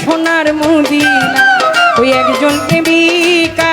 সোনার মুদিনা ওই একজন প্রেমিকা।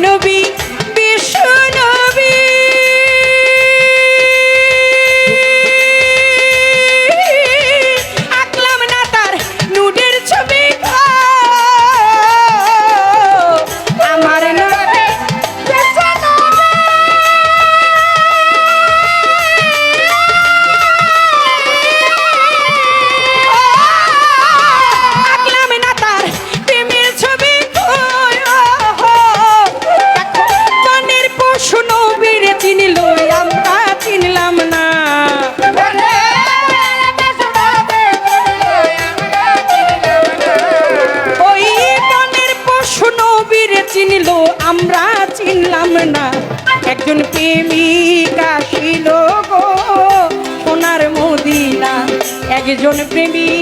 no beats. আমরা চিনলাম না। একজন প্রেমিকা ছিল গো সোনার মদিনা। একজন প্রেমিক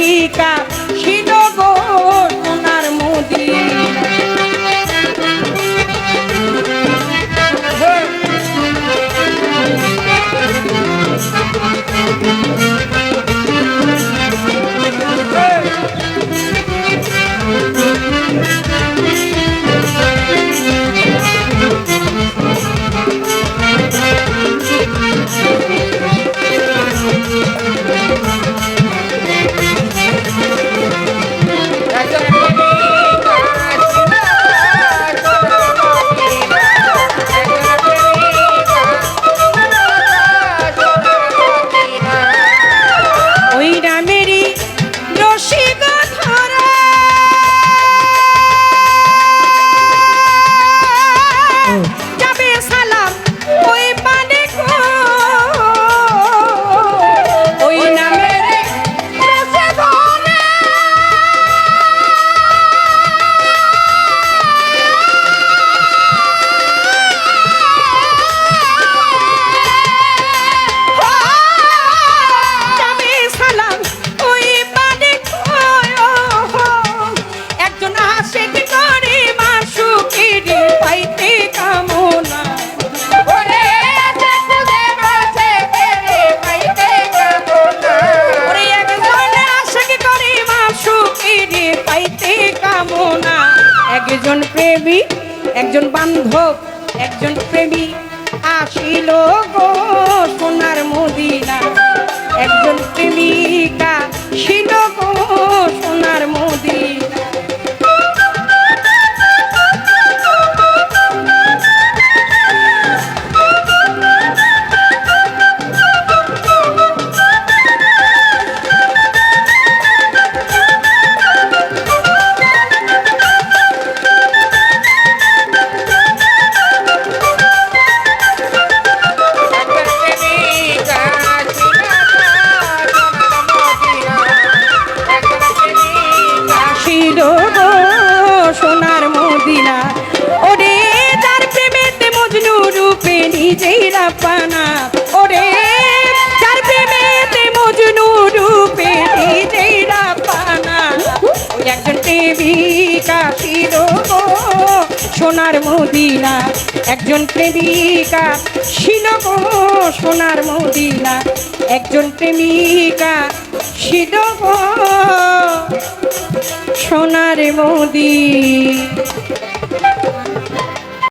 প্রেমিক একজন বান্ধব, একজন প্রেমী আসিল গো সোনার মদিনা। একজন প্রেমিকা ছিল গো সোনার মদিনা। সোনার মদিনা একজন প্রেমিকা ছিল সোনার মদিনা একজন প্রেমিকা ছিল সোনার মোদি